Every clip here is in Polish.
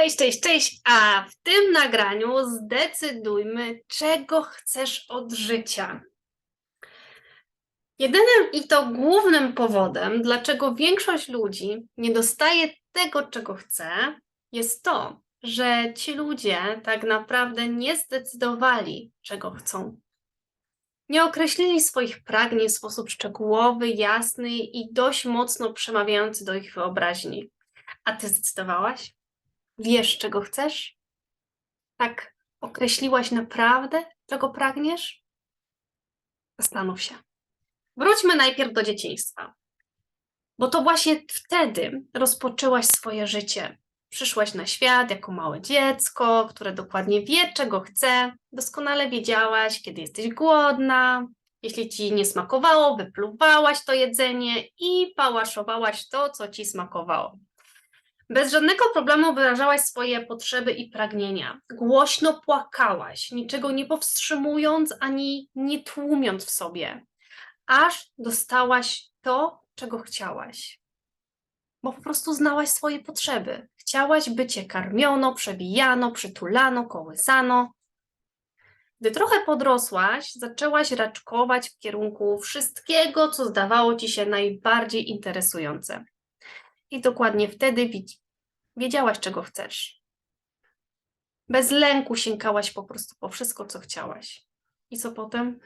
Cześć, cześć, cześć! A w tym nagraniu zdecydujmy, czego chcesz od życia. Jedynym i to głównym powodem, dlaczego większość ludzi nie dostaje tego, czego chce, jest to, że ci ludzie tak naprawdę nie zdecydowali, czego chcą. Nie określili swoich pragnień w sposób szczegółowy, jasny i dość mocno przemawiający do ich wyobraźni. A ty zdecydowałaś? Wiesz, czego chcesz? Tak określiłaś naprawdę, czego pragniesz? Zastanów się. Wróćmy najpierw do dzieciństwa. Bo to właśnie wtedy rozpoczęłaś swoje życie. Przyszłaś na świat jako małe dziecko, które dokładnie wie, czego chce. Doskonale wiedziałaś, kiedy jesteś głodna. Jeśli ci nie smakowało, wypluwałaś to jedzenie i pałaszowałaś to, co ci smakowało. Bez żadnego problemu wyrażałaś swoje potrzeby i pragnienia. Głośno płakałaś, niczego nie powstrzymując ani nie tłumiąc w sobie, aż dostałaś to, czego chciałaś. Bo po prostu znałaś swoje potrzeby. Chciałaś, by cię karmiono, przebijano, przytulano, kołysano. Gdy trochę podrosłaś, zaczęłaś raczkować w kierunku wszystkiego, co zdawało ci się najbardziej interesujące. I dokładnie wtedy wiedziałaś, czego chcesz. Bez lęku sięgałaś po prostu po wszystko, co chciałaś. I co potem?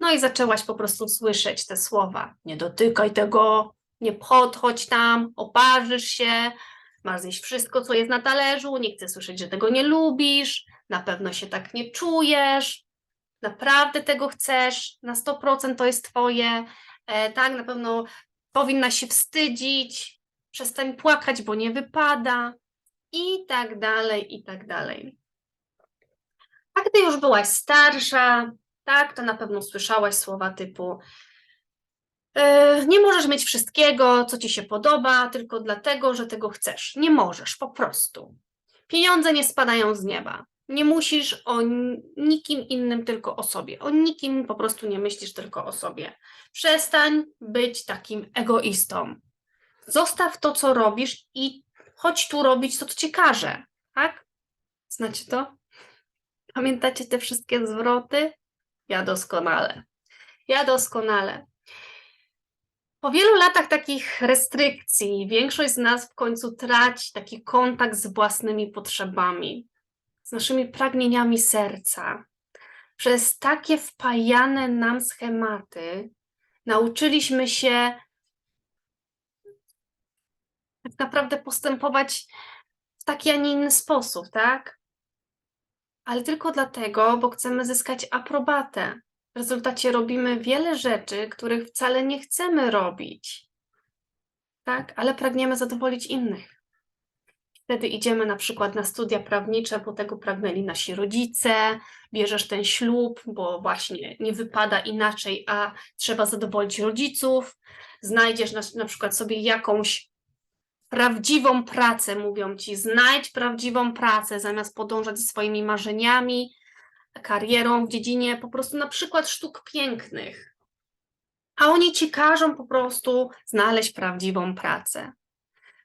No i zaczęłaś po prostu słyszeć te słowa: Nie dotykaj tego, nie podchodź tam, oparzysz się, masz zjeść wszystko, co jest na talerzu, nie chcę słyszeć, że tego nie lubisz, na pewno się tak nie czujesz, naprawdę tego chcesz, na 100% to jest twoje, e, tak, na pewno powinna się wstydzić, przestań płakać, bo nie wypada i tak dalej, i tak dalej. A gdy już byłaś starsza, tak, to na pewno słyszałaś słowa typu "E, nie możesz mieć wszystkiego, co ci się podoba, tylko dlatego, że tego chcesz. Nie możesz, po prostu. Pieniądze nie spadają z nieba. Nie musisz o nikim innym, tylko o sobie. O nikim po prostu nie myślisz, tylko o sobie. Przestań być takim egoistą. Zostaw to, co robisz i chodź tu robić to, co ci każe. Tak? Znacie to? Pamiętacie te wszystkie zwroty? Ja doskonale. Ja doskonale. Po wielu latach takich restrykcji, większość z nas w końcu traci taki kontakt z własnymi potrzebami, z naszymi pragnieniami serca. Przez takie wpajane nam schematy nauczyliśmy się tak naprawdę postępować w taki, a nie inny sposób, tak? Ale tylko dlatego, bo chcemy zyskać aprobatę. W rezultacie robimy wiele rzeczy, których wcale nie chcemy robić. Tak, ale pragniemy zadowolić innych. Wtedy idziemy na przykład na studia prawnicze, bo tego pragnęli nasi rodzice, bierzesz ten ślub, bo właśnie nie wypada inaczej, a trzeba zadowolić rodziców. Znajdziesz na, na przykład sobie jakąś prawdziwą pracę, mówią ci, znajdź prawdziwą pracę, zamiast podążać za swoimi marzeniami, karierą w dziedzinie po prostu na przykład sztuk pięknych. A oni ci każą po prostu znaleźć prawdziwą pracę.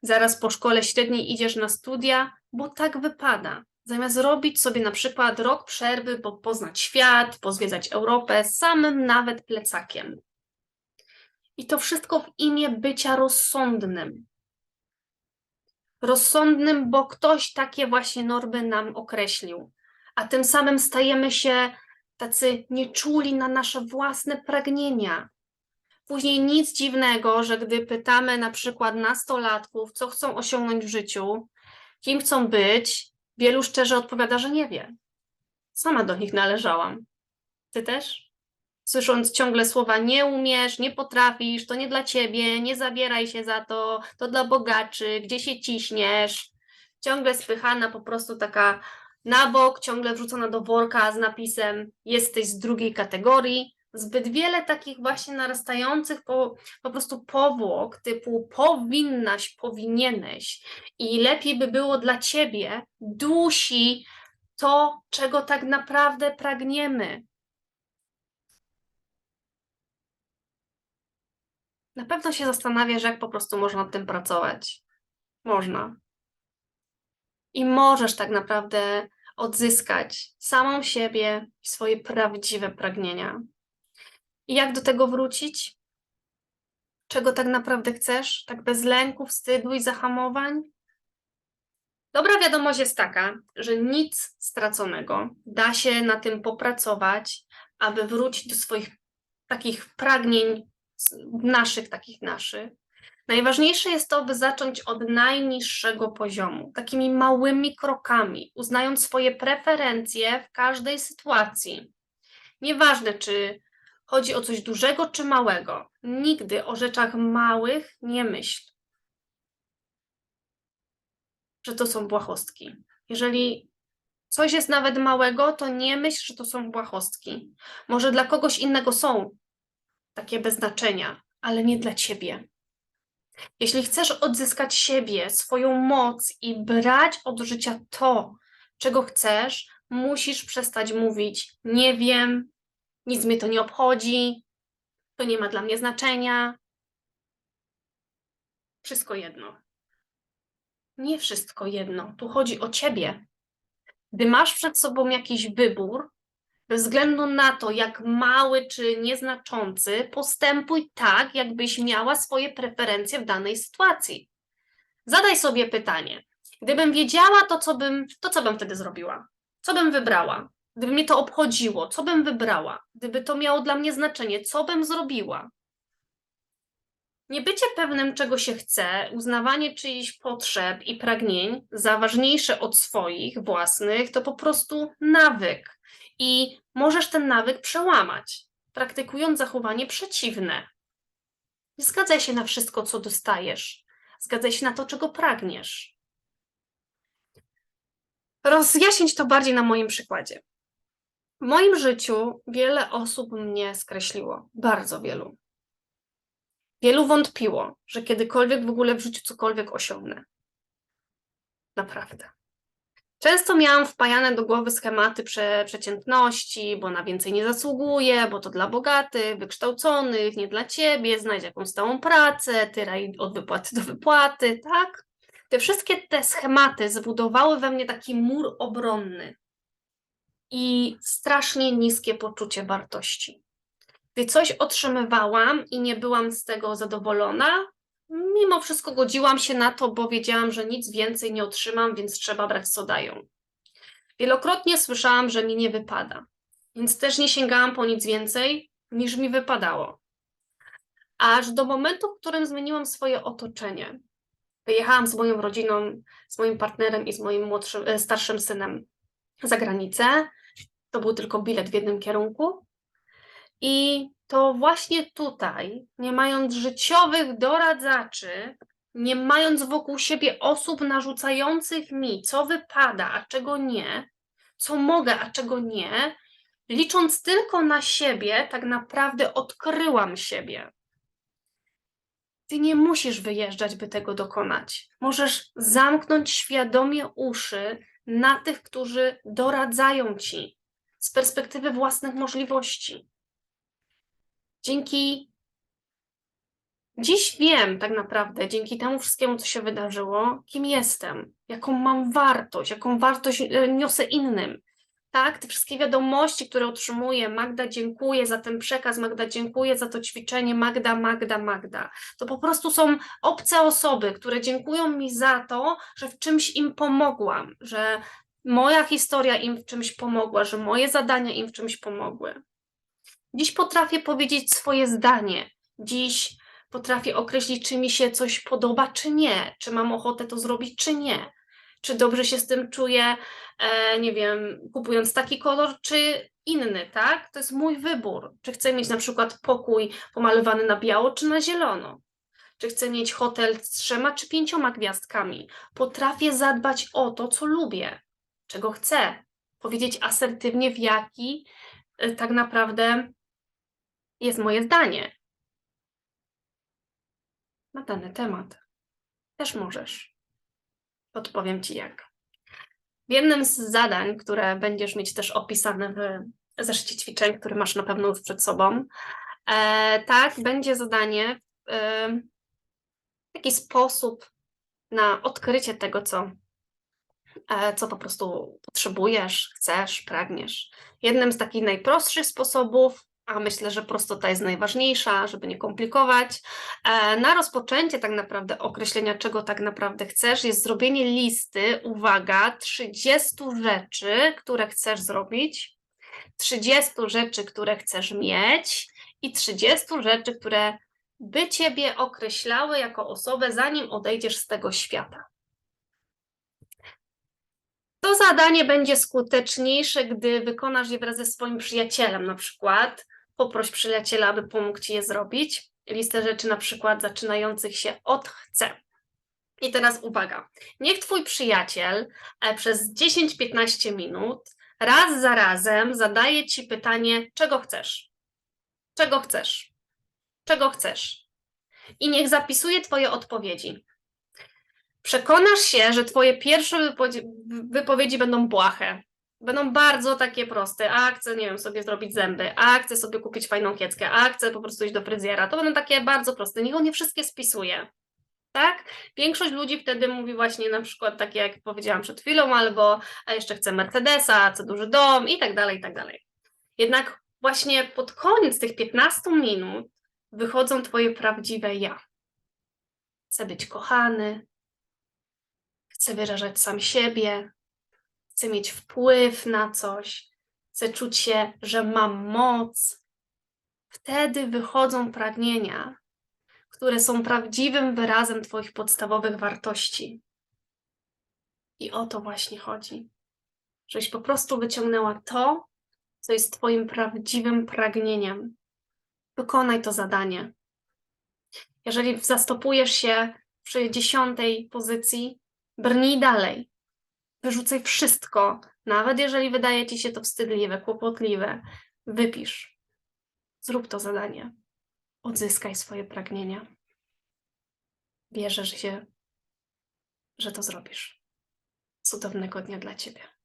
Zaraz po szkole średniej idziesz na studia, bo tak wypada. Zamiast robić sobie na przykład rok przerwy, bo poznać świat, pozwiedzać Europę samym nawet plecakiem. I to wszystko w imię bycia rozsądnym. Rozsądnym, bo ktoś takie właśnie normy nam określił a tym samym stajemy się tacy nieczuli na nasze własne pragnienia. Później nic dziwnego, że gdy pytamy na przykład nastolatków, co chcą osiągnąć w życiu, kim chcą być, wielu szczerze odpowiada, że nie wie. Sama do nich należałam. Ty też? Słysząc ciągle słowa nie umiesz, nie potrafisz, to nie dla ciebie, nie zabieraj się za to, to dla bogaczy, gdzie się ciśniesz. Ciągle spychana po prostu taka na bok, ciągle wrzucona do worka z napisem jesteś z drugiej kategorii. Zbyt wiele takich właśnie narastających po, po prostu powłok typu powinnaś, powinieneś i lepiej by było dla ciebie dusi to, czego tak naprawdę pragniemy. Na pewno się zastanawiasz, jak po prostu można nad tym pracować. Można. I możesz tak naprawdę odzyskać samą siebie i swoje prawdziwe pragnienia. I jak do tego wrócić? Czego tak naprawdę chcesz? Tak bez lęku, wstydu i zahamowań? Dobra wiadomość jest taka, że nic straconego. Da się na tym popracować, aby wrócić do swoich takich pragnień, naszych, takich naszych. Najważniejsze jest to, by zacząć od najniższego poziomu, takimi małymi krokami, uznając swoje preferencje w każdej sytuacji. Nieważne, czy chodzi o coś dużego czy małego, nigdy o rzeczach małych nie myśl, że to są błahostki. Jeżeli coś jest nawet małego, to nie myśl, że to są błahostki. Może dla kogoś innego są takie bez znaczenia, ale nie dla ciebie. Jeśli chcesz odzyskać siebie, swoją moc i brać od życia to, czego chcesz, musisz przestać mówić: Nie wiem, nic mnie to nie obchodzi, to nie ma dla mnie znaczenia. Wszystko jedno. Nie wszystko jedno. Tu chodzi o ciebie. Gdy masz przed sobą jakiś wybór, bez względu na to, jak mały czy nieznaczący, postępuj tak, jakbyś miała swoje preferencje w danej sytuacji. Zadaj sobie pytanie: gdybym wiedziała to, co bym, to co bym wtedy zrobiła? Co bym wybrała? Gdyby mnie to obchodziło, co bym wybrała? Gdyby to miało dla mnie znaczenie, co bym zrobiła? Niebycie pewnym, czego się chce, uznawanie czyichś potrzeb i pragnień za ważniejsze od swoich własnych, to po prostu nawyk. I możesz ten nawyk przełamać, praktykując zachowanie przeciwne. Nie zgadzaj się na wszystko, co dostajesz. Zgadzaj się na to, czego pragniesz. Rozjaśnić to bardziej na moim przykładzie. W moim życiu wiele osób mnie skreśliło, bardzo wielu. Wielu wątpiło, że kiedykolwiek w ogóle w życiu cokolwiek osiągnę. Naprawdę. Często miałam wpajane do głowy schematy prze, przeciętności, bo na więcej nie zasługuję, bo to dla bogatych, wykształconych, nie dla ciebie, znajdź jakąś stałą pracę, tyraj od wypłaty do wypłaty, tak? Te wszystkie te schematy zbudowały we mnie taki mur obronny i strasznie niskie poczucie wartości. Gdy coś otrzymywałam i nie byłam z tego zadowolona, mimo wszystko godziłam się na to, bo wiedziałam, że nic więcej nie otrzymam, więc trzeba brać co dają. Wielokrotnie słyszałam, że mi nie wypada, więc też nie sięgałam po nic więcej niż mi wypadało. Aż do momentu, w którym zmieniłam swoje otoczenie. Wyjechałam z moją rodziną, z moim partnerem i z moim e, starszym synem za granicę. To był tylko bilet w jednym kierunku. I to właśnie tutaj, nie mając życiowych doradzaczy, nie mając wokół siebie osób narzucających mi, co wypada, a czego nie, co mogę, a czego nie, licząc tylko na siebie, tak naprawdę odkryłam siebie. Ty nie musisz wyjeżdżać, by tego dokonać. Możesz zamknąć świadomie uszy na tych, którzy doradzają ci z perspektywy własnych możliwości. Dzięki dziś wiem tak naprawdę, dzięki temu wszystkiemu, co się wydarzyło, kim jestem, jaką mam wartość, jaką wartość e, niosę innym. Tak, te wszystkie wiadomości, które otrzymuję, Magda, dziękuję za ten przekaz, Magda, dziękuję za to ćwiczenie, Magda, Magda, Magda. To po prostu są obce osoby, które dziękują mi za to, że w czymś im pomogłam, że moja historia im w czymś pomogła, że moje zadania im w czymś pomogły. Dziś potrafię powiedzieć swoje zdanie. Dziś potrafię określić, czy mi się coś podoba, czy nie, czy mam ochotę to zrobić, czy nie. Czy dobrze się z tym czuję, e, nie wiem, kupując taki kolor, czy inny, tak? To jest mój wybór. Czy chcę mieć na przykład pokój pomalowany na biało, czy na zielono? Czy chcę mieć hotel z trzema czy pięcioma gwiazdkami? Potrafię zadbać o to, co lubię, czego chcę. Powiedzieć asertywnie, w jaki e, tak naprawdę jest moje zdanie na dany temat. Też możesz. Podpowiem Ci jak. W jednym z zadań, które będziesz mieć też opisane w zeszycie ćwiczeń, który masz na pewno już przed sobą, e, tak, będzie zadanie e, taki sposób na odkrycie tego, co e, co po prostu potrzebujesz, chcesz, pragniesz. Jednym z takich najprostszych sposobów, a myślę, że prostota jest najważniejsza, żeby nie komplikować, e, na rozpoczęcie tak naprawdę określenia, czego tak naprawdę chcesz, jest zrobienie listy, uwaga, 30 rzeczy, które chcesz zrobić, 30 rzeczy, które chcesz mieć i 30 rzeczy, które by ciebie określały jako osobę, zanim odejdziesz z tego świata. To zadanie będzie skuteczniejsze, gdy wykonasz je wraz ze swoim przyjacielem, na przykład poproś przyjaciela, aby pomógł ci je zrobić. Listę rzeczy na przykład zaczynających się od chcę. I teraz uwaga. Niech twój przyjaciel e, przez 10-15 minut raz za razem zadaje ci pytanie, czego chcesz? Czego chcesz? Czego chcesz? I niech zapisuje twoje odpowiedzi. Przekonasz się, że twoje pierwsze wypowiedzi, wypowiedzi będą błahe. Będą bardzo takie proste. A chcę, nie wiem, sobie zrobić zęby, a chcę sobie kupić fajną kieckę, a chcę po prostu iść do fryzjera. To będą takie bardzo proste. Niech on je wszystkie spisuje. Tak? Większość ludzi wtedy mówi właśnie na przykład takie, jak powiedziałam przed chwilą, albo a jeszcze chcę Mercedesa, chcę duży dom i tak dalej, i tak dalej. Jednak właśnie pod koniec tych 15 minut wychodzą twoje prawdziwe ja. Chcę być kochany, chcę wyrażać sam siebie, chcę mieć wpływ na coś, chcę czuć się, że mam moc. Wtedy wychodzą pragnienia, które są prawdziwym wyrazem Twoich podstawowych wartości. I o to właśnie chodzi. Żebyś po prostu wyciągnęła to, co jest Twoim prawdziwym pragnieniem. Wykonaj to zadanie. Jeżeli zastopujesz się przy dziesiątej pozycji, brnij dalej. Wyrzucaj wszystko, nawet jeżeli wydaje ci się to wstydliwe, kłopotliwe. Wypisz. Zrób to zadanie. Odzyskaj swoje pragnienia. Wierzę, że, się, że to zrobisz. Cudownego dnia dla Ciebie.